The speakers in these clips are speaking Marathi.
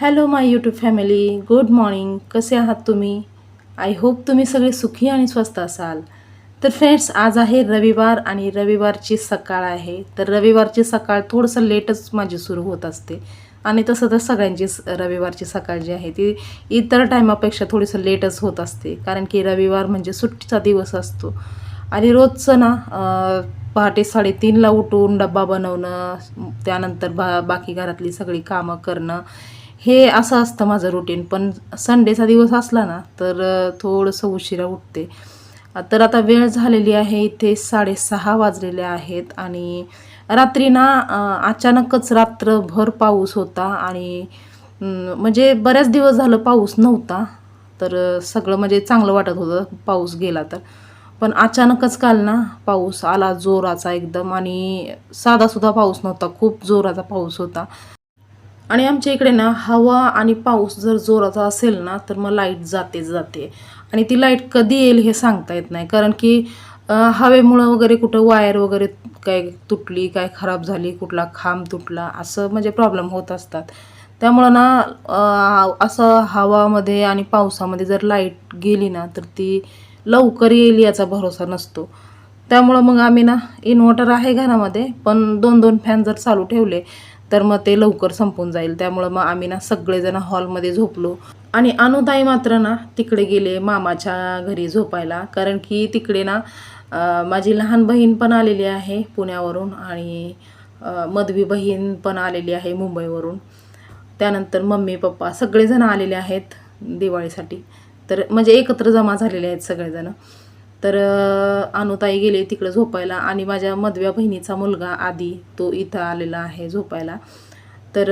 Hello my YouTube family good morning कसे आहात तुम्ही? आय होप तुम्ही सगळे सुखी आणि स्वस्त असाल. तर फ्रेंड्स आज आहे रविवार आणि रविवारची सकाळ आहे. तर रविवारची सकाळ थोडंसं लेटच माझी सुरू होत असते. आणि तसं तर सगळ्यांची रविवारची सकाळ जी आहे ती इतर टायमापेक्षा थोडीसं लेटच होत असते. कारण की रविवार म्हणजे सुट्टीचा दिवस असतो. आणि रोजचं ना पहाटे साडेतीनला उठून डब्बा बनवणं त्यानंतर बा बाकी घरातली सगळी कामं करणं हे असं असतं माझं रुटीन पण संडेचा दिवस असला ना तर थोडंसं उशिरा उठते. तर आता वेळ झालेली आहे इथे साडेसहा वाजलेले आहेत आणि रात्री ना अचानकच रात्रभर पाऊस होता आणि म्हणजे बऱ्याच दिवस झालं पाऊस नव्हता. तर सगळं म्हणजे चांगलं वाटत होतं पाऊस गेला तर. पण अचानकच काल ना पाऊस आला जोराचा एकदम आणि साधासुद्धा पाऊस नव्हता खूप जोराचा पाऊस होता. आणि आमच्या इकडे ना हवा आणि पाऊस जर जोराचा असेल ना तर मग लाइट जातेच जाते. आणि ती लाइट कधी येईल हे सांगता येत नाही. कारण की हवेमुळं वगैरे कुठं वायर वगैरे काय तुटली काय खराब झाली कुठला खांब तुटला असं म्हणजे प्रॉब्लेम होत असतात. त्यामुळं ना असं हवामध्ये आणि पावसामध्ये जर लाइट गेली ना तर ती लवकर येईल याचा भरोसा नसतो. त्यामुळं मग आम्ही ना इन्व्हर्टर आहे घरामध्ये पण दोन दोन फॅन जर चालू ठेवले तर मग ते लवकर संपून जाईल. त्यामुळं मग आम्ही ना सगळेजण हॉलमध्ये झोपलो. आणि अनुताई मात्र ना तिकडे गेले मामाच्या घरी झोपायला. कारण की तिकडे ना माझी लहान बहीण पण आलेली आहे पुण्यावरून आणि मधवी बहीण पण आलेली आहे मुंबईवरून. त्यानंतर मम्मी पप्पा सगळेजण आलेले आहेत दिवाळीसाठी. तर म्हणजे एकत्र जमा झालेले आहेत सगळेजण. तर अनुताई गेले तिकडं झोपायला आणि माझ्या मधव्या बहिणीचा मुलगा आधी तो इथं आलेला आहे झोपायला. तर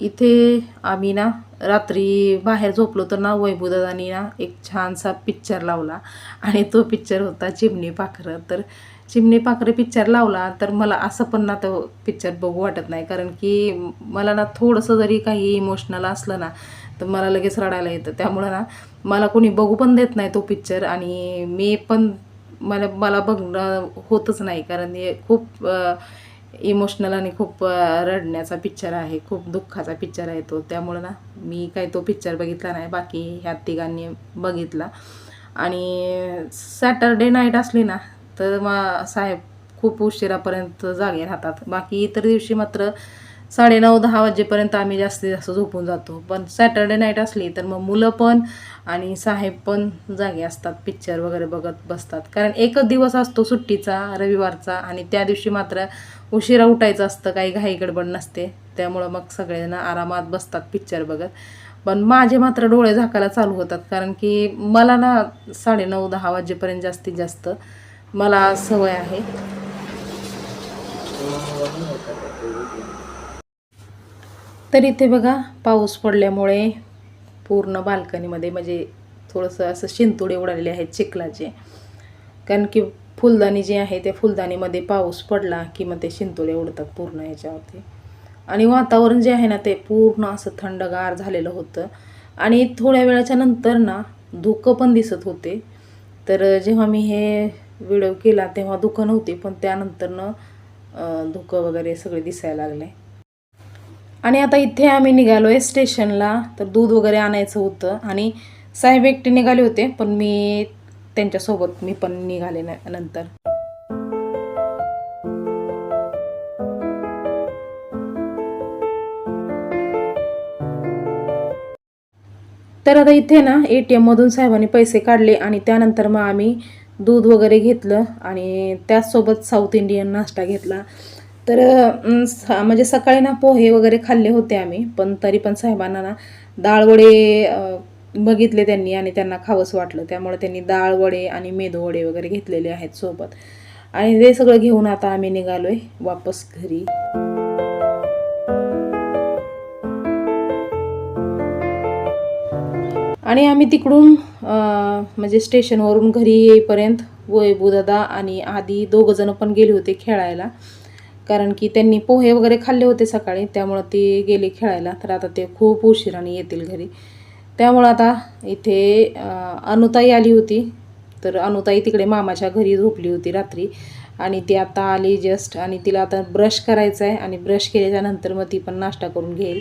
इथे आम्ही ना रात्री बाहेर झोपलो तर ना वैभवदादानी ना एक छानसा पिक्चर लावला आणि तो पिक्चर होता चिमणी पाखरं. तर चिमणी पाखरे पिक्चर लावला तर मला असं पण ना तो पिक्चर बघू वाटत नाही. कारण की मला ना थोडंसं जरी काही इमोशनल असलं ना तर मला लगेच रडायला येतं. त्यामुळं ना मला कोणी बघू पण देत नाही तो पिक्चर आणि मी पण मला मला बघणं होतच नाही. कारण हे खूप इमोशनल आणि खूप रडण्याचा पिक्चर आहे. खूप दुःखाचा पिक्चर आहे तो. त्यामुळं ना मी काही तो पिक्चर बघितला नाही. बाकी ह्या तिघांनी बघितला. आणि सॅटरडे नाईट असली ना तर मग साहेब खूप उशिरापर्यंत जागे राहतात. बाकी इतर दिवशी मात्र साडेनऊ दहा वाजेपर्यंत आम्ही जास्तीत जास्त झोपून जातो. पण सॅटर्डे नाईट असली तर मग मुलं पण आणि साहेब पण जागे असतात पिक्चर वगैरे बघत बसतात. कारण एकच दिवस असतो सुट्टीचा रविवारचा आणि त्या दिवशी मात्र उशिरा उठायचं असतं काही घाई गडबड नसते. त्यामुळं मग सगळेजण आरामात बसतात पिक्चर बघत. पण माझे मात्र डोळे झाकायला चालू होतात कारण की मला ना साडेनऊ दहा वाजेपर्यंत जास्तीत जास्त मला सवय आहे. तर इथे बघा पाऊस पडल्यामुळे पूर्ण बाल्कनीमध्ये म्हणजे थोडंसं असं शिंतोडे उडालेले आहेत चिखलाचे. कारण की फुलदाणी जे आहे त्या फुलदाणीमध्ये पाऊस पडला की मग ते शिंतोडे उडतात पूर्ण याच्यावरती. आणि वातावरण जे आहे ना ते पूर्ण असं थंडगार झालेलं होतं. आणि थोड्या वेळाच्या नंतर ना धुकं पण दिसत होते. तर जेव्हा मी हे व्हिडिओ केला तेव्हा दुखं नव्हती पण त्यानंतरनं धुकं वगैरे सगळे दिसायला लागले. आणि आता इथे आम्ही निघालो आहे स्टेशनला तर दूध वगैरे आणायचं होतं आणि साहेब एकटे निघाले होते पण मी त्यांच्यासोबत मी पण निघाले नंतर. तर आता इथे ना ए टी एममधून साहेबांनी पैसे काढले आणि त्यानंतर मग आम्ही दूध वगैरे घेतलं आणि त्याचसोबत साऊथ इंडियन नाश्ता घेतला. तर म्हणजे सकाळी ना पोहे वगैरे खाल्ले होते आम्ही पण तरी पण साहेबांना ना डाळवडे बघितले त्यांनी आणि त्यांना खावंसं वाटलं. त्यामुळे त्यांनी डाळवडे आणि मेदूवडे वगैरे घेतलेले आहेत सोबत. आणि ते सगळं घेऊन आता आम्ही निघालो आहे वापस घरी. आणि आम्ही तिकडून म्हणजे स्टेशनवरून घरी येईपर्यंत वैभूदादा आणि आधी दोघंजणं पण गेले होते खेळायला. कारण की त्यांनी पोहे वगैरे खाल्ले होते सकाळी त्यामुळं ते गेले खेळायला. तर आता ते खूप उशिराने येतील घरी. त्यामुळं आता इथे अनुताई आली होती. तर अनुताई तिकडे मामाच्या घरी झोपली होती रात्री. आणि ती आता आली जस्ट आणि तिला आता ब्रश करायचा आहे आणि ब्रश केल्याच्यानंतर मग ती पण नाश्ता करून घेईल.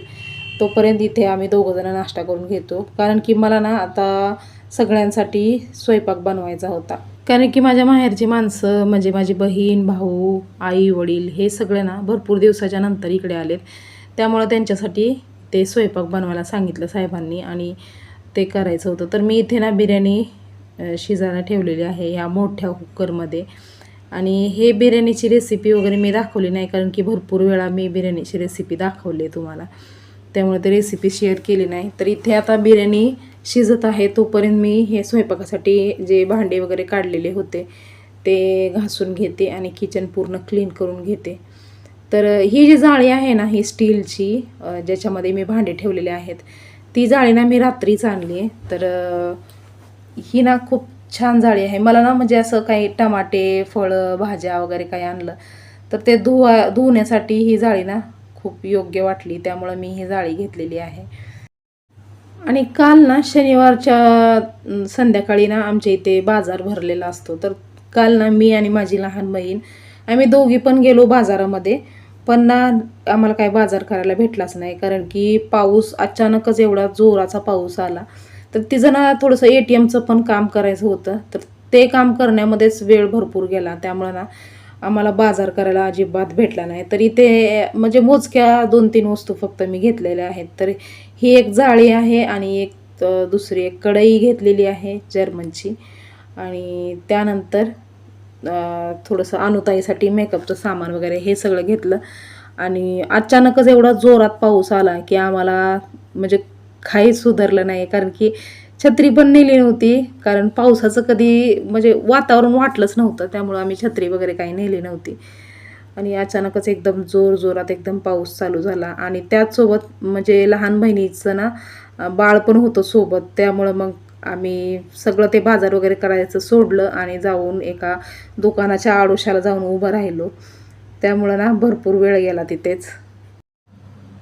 तोपर्यंत इथे आम्ही दोघंजणं नाश्ता करून घेतो. कारण की मला ना आता सगळ्यांसाठी स्वयंपाक बनवायचा होता. कारण की माझ्या माहेरची माणसं म्हणजे माझी बहीण भाऊ आई वडील हे सगळे ना भरपूर दिवसाच्या नंतर इकडे आलेत. त्यामुळं त्यांच्यासाठी ते स्वयंपाक बनवायला सांगितलं साहेबांनी आणि ते करायचं होतं. तर मी इथे ना बिर्याणी शिजायला ठेवलेली आहे ह्या मोठ्या कुकरमध्ये. आणि हे बिर्याणीची रेसिपी वगैरे मी दाखवली नाही कारण की भरपूर वेळा मी बिर्याणीची रेसिपी दाखवली आहे तुम्हाला. त्यामुळे ते रेसिपी शेअर केली नाही. तर इथे आता बिर्याणी शिजत आहे तोपर्यंत मी हे स्वयंपाकासाठी जे भांडे वगैरे काढलेले होते ते घासून घेते आणि किचन पूर्ण क्लीन करून घेते. तर ही जी जाळी आहे ना ही स्टीलची ज्याच्यामध्ये मी भांडे ठेवलेले आहेत ती जाळी ना मी रात्रीच आणली आहे. तर ही ना खूप छान जाळी आहे. मला ना म्हणजे असं काही टमाटे फळं भाज्या वगैरे काही आणलं तर ते धुवा धुण्यासाठी ही जाळी ना खूप योग्य वाटली त्यामुळं मी ही जाळी घेतलेली आहे. आणि काल ना शनिवारच्या संध्याकाळी ना आमच्या इथे बाजार भरलेला असतो. तर काल ना मी आणि माझी लहान बहीण आम्ही दोघी पण गेलो बाजारामध्ये. पण ना आम्हाला काय बाजार करायला भेटलाच नाही कारण की पाऊस अचानकच एवढा जोराचा पाऊस आला. तर तिचं ना थोडंसं ए टी एमचं पण काम करायचं होतं. तर ते काम करण्यामध्येच वेळ भरपूर गेला. त्यामुळं ना आम्हाला बाजार करायला अजिबात भेटला नाही. तर इथे म्हणजे मोजक्या दोन तीन वस्तू फक्त मी घेतलेल्या आहेत. तर ही एक जाळी आहे आणि एक दुसरी एक कढई घेतलेली आहे जर्मनची. आणि त्यानंतर थोडंसं अनुताईसाठी मेकअपचं सामान वगैरे हे सगळं घेतलं. आणि अचानकच एवढा जोरात पाऊस आला की आम्हाला म्हणजे काहीच सुधारलं नाही. कारण की छत्री पण नेली नव्हती कारण पावसाचं कधी म्हणजे वातावरण वाटलंच नव्हतं त्यामुळं आम्ही छत्री वगैरे काही नेली नव्हती. आणि अचानकच एकदम जोर जोरात एकदम पाऊस चालू झाला. आणि त्याचसोबत म्हणजे लहान बहिणीचं ना बाळ पण होतं सोबत त्यामुळं मग आम्ही सगळं ते बाजार वगैरे करायचं सोडलं आणि जाऊन एका दुकानाच्या आडोशाला जाऊन उभं राहिलो. त्यामुळं ना भरपूर वेळ गेला तिथेच.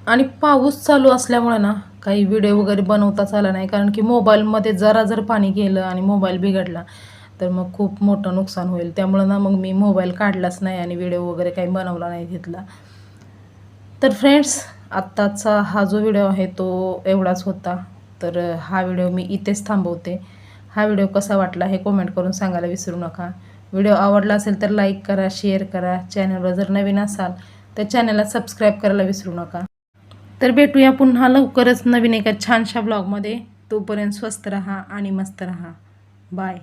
आणि पाऊस चालू असल्यामुळे ना काही व्हिडिओ वगैरे बनवताच आला नाही. कारण की मोबाईलमध्ये जरा जर पाणी गेलं आणि मोबाईल बिघडला तर मग खूप मोठं नुकसान होईल. त्यामुळं ना मग मी मोबाईल काढलाच नाही आणि व्हिडिओ वगैरे काही बनवला नाही घेतला. तर फ्रेंड्स आत्ताचा हा जो व्हिडिओ आहे तो एवढाच होता. तर हा व्हिडिओ मी इथेच थांबवते. हा व्हिडिओ कसा वाटला हे कमेंट करून सांगायला विसरू नका. व्हिडिओ आवडला असेल तर लाईक करा शेअर करा. चॅनलवर जर नवीन असाल तर चॅनलला सबस्क्राईब करायला विसरू नका. तर भेटूया पुन्हा लवकरच नवीन एका छानशा ब्लॉगमध्ये तोपर्यंत स्वस्त रहा आणि मस्त रहा. बाय